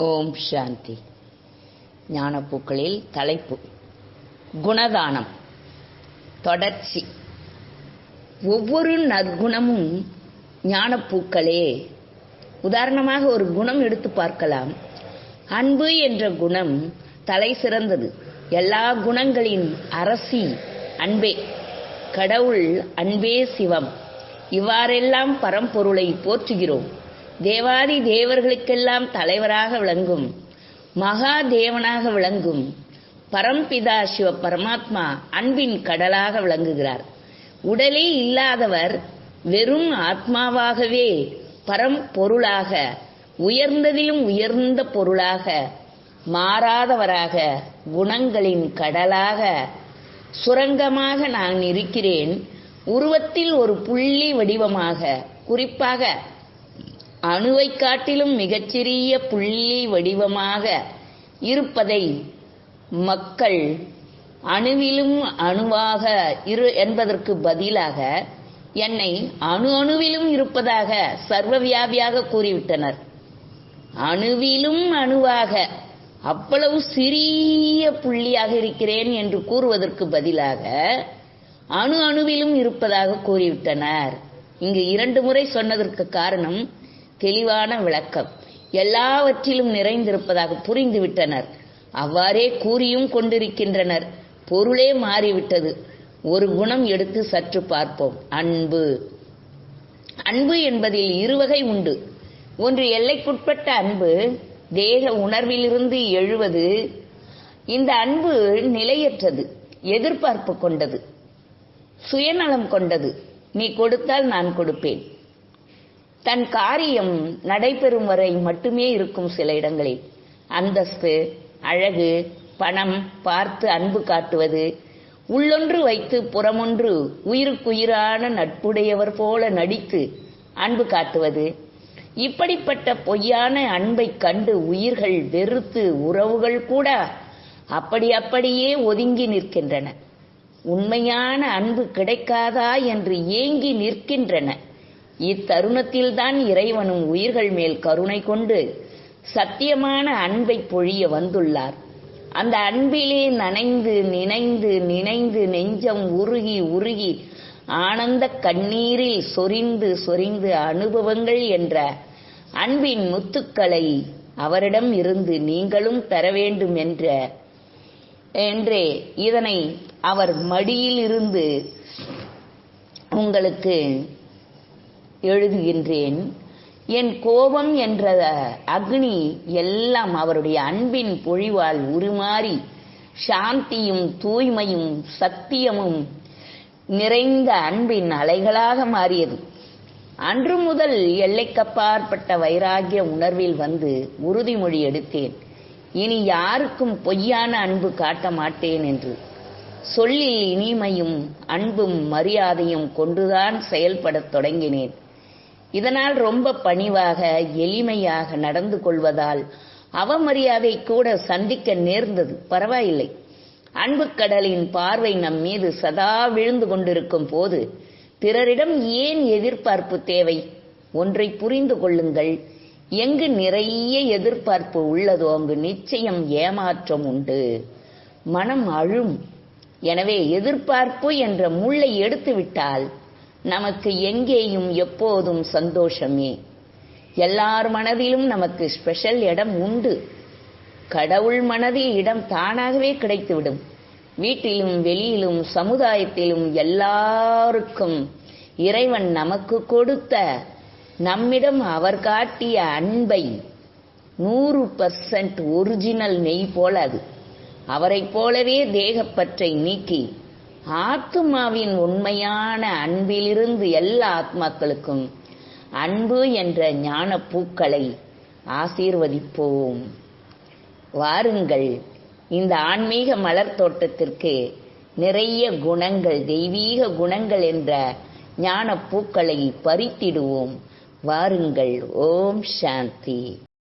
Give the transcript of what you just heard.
ஓம் சாந்தி. ஞானப்பூக்களில் தலைப்பு. குணதானம். தொடர்ச்சி. ஒவ்வொரு நற்குணமும் ஞானப்பூக்களே. உதாரணமாக ஒரு குணம் எடுத்து பார்க்கலாம். அன்பு என்ற குணம் தலை சிறந்தது. எல்லா குணங்களின் அரசி அன்பே. கடவுள் அன்பே சிவம். இவ்வாறெல்லாம் பரம்பொருளை போற்றுகிறோம். தேவாதி தேவர்களுக்கெல்லாம் தலைவராக விளங்கும். மகா தேவனாக விளங்கும். பரம்பிதா சிவ பரமாத்மா அன்பின் கடலாக விளங்குகிறார். உடலே இல்லாதவர் வெறும் ஆத்மாவாகவே பரம் பொருளாக உயர்ந்ததிலும் உயர்ந்த பொருளாக மாறாதவராக குணங்களின் கடலாக சுரங்கமாக நான் இருக்கிறேன். உருவத்தில் ஒரு புள்ளி வடிவமாக குறிப்பாக அணுவை காட்டிலும் மிகச்சிறிய புள்ளி வடிவமாக இருப்பதை மக்கள் அணுவிலும் அணுவாக இரு என்பதற்கு பதிலாக என்னை அணு அணுவிலும் இருப்பதாக சர்வவியாபியாக கூறிவிட்டனர். அணுவிலும் அணுவாக அவ்வளவு சிறிய புள்ளியாக இருக்கிறேன் என்று கூறுவதற்கு பதிலாக அணு அணுவிலும் இருப்பதாக கூறிவிட்டனர். இங்கு இரண்டு முறை சொன்னதற்கு காரணம் தெளிவான விளக்கம். எல்லாவற்றிலும் நிறைந்திருப்பதாக புரிந்துவிட்டனர். அவ்வாறே கூறியும் கொண்டிருக்கின்றனர். பொருளே மாறிவிட்டது. ஒரு குணம் எடுத்து சற்று பார்ப்போம். அன்பு. அன்பு என்பதில் இருவகை உண்டு. ஒன்று எல்லைக்குட்பட்ட அன்பு தேக உணர்விலிருந்து எழுவது. இந்த அன்பு நிலையற்றது எதிர்பார்ப்பு கொண்டது சுயநலம் கொண்டது. நீ கொடுத்தால் நான் கொடுப்பேன். தன் காரியம் நடைபெறும் வரை மட்டுமே இருக்கும் சில இடங்களில். அந்தஸ்து அழகு பணம் பார்த்து அன்பு காட்டுவது உள்ளொன்று வைத்து புறமொன்று உயிருக்குயிரான நட்புடையவர் போல நடித்து அன்பு காட்டுவது இப்படிப்பட்ட பொய்யான அன்பை கண்டு உயிர்கள் வெறுத்து உறவுகள் கூட அப்படி அப்படியே ஒதுங்கி நிற்கின்றன. உண்மையான அன்பு கிடைக்காதா என்று ஏங்கி நிற்கின்றன. இத்தருணத்தில்தான் இறைவனும் உயிர்கள் மேல் கருணை கொண்டு சத்தியமான அன்பை பொழிய வந்துள்ளார். அந்த அன்பிலே நனைந்து நினைந்து நினைந்து நெஞ்சம் உருகி உருகி ஆனந்த கண்ணீரில் சொரிந்து சொரிந்து அனுபவங்கள் என்ற அன்பின் முத்துக்களை அவரிடம் இருந்து நீங்களும் பெற வேண்டும் என்ற என்றே இதனை அவர் மடியில் இருந்து உங்களுக்கு எழுதுகின்றேன். என் கோபம் என்ற அக்னி எல்லாம் அவருடைய அன்பின் பொழிவால் உருமாறி சாந்தியும் தூய்மையும் சத்தியமும் நிறைந்த அன்பின் அலைகளாக மாறியது. அன்று முதல் எல்லைக்கப்பாற்பட்ட வைராகிய உணர்வில் வந்து உறுதிமொழி எடுத்தேன். இனி யாருக்கும் பொய்யான அன்பு காட்ட மாட்டேன் என்று. சொல்லில் இனிமையும் அன்பும் மரியாதையும் கொண்டுதான் செயல்படத் தொடங்கினேன். இதனால் ரொம்ப பணிவாக எளிமையாக நடந்து கொள்வதால் அவமரியாதை கூட சந்திக்க நேர்ந்தது. பரவாயில்லை. அன்பு கடலின் பார்வை நம் மீது சதா விழுந்து கொண்டிருக்கும் போது பிறரிடம் ஏன் எதிர்பார்ப்பு தேவை? ஒன்றை புரிந்து கொள்ளுங்கள். எங்கு நிறைய எதிர்பார்ப்பு உள்ளதோ அங்கு நிச்சயம் ஏமாற்றம் உண்டு. மனம் அழும். எனவே எதிர்பார்ப்பு என்ற முள்ளை எடுத்துவிட்டால் நமக்கு எங்கேயும் எப்போதும் சந்தோஷமே. எல்லார் மனதிலும் நமக்கு ஸ்பெஷல் இடம் உண்டு. கடவுள் மனதில் இடம் தானாகவே கிடைத்துவிடும். வீட்டிலும் வெளியிலும் சமுதாயத்திலும் எல்லாருக்கும் இறைவன் நமக்கு கொடுத்த நம்மிடம் அவர் காட்டிய அன்பை நூறு பர்சன்ட் ஒரிஜினல் நெய் போல அது. அவரைப் போலவே தேகப்பற்றை நீக்கி ஆத்மாவின் உண்மையான அன்பிலிருந்து எல்லா ஆத்மாக்களுக்கும் அன்பு என்ற ஞான பூக்களை ஆசீர்வதிப்போம். வாருங்கள் இந்த ஆன்மீக மலர் தோட்டத்திற்கு நிறைய குணங்கள் தெய்வீக குணங்கள் என்ற ஞான பூக்களை பறித்திடுவோம். வாருங்கள் ஓம் சாந்தி.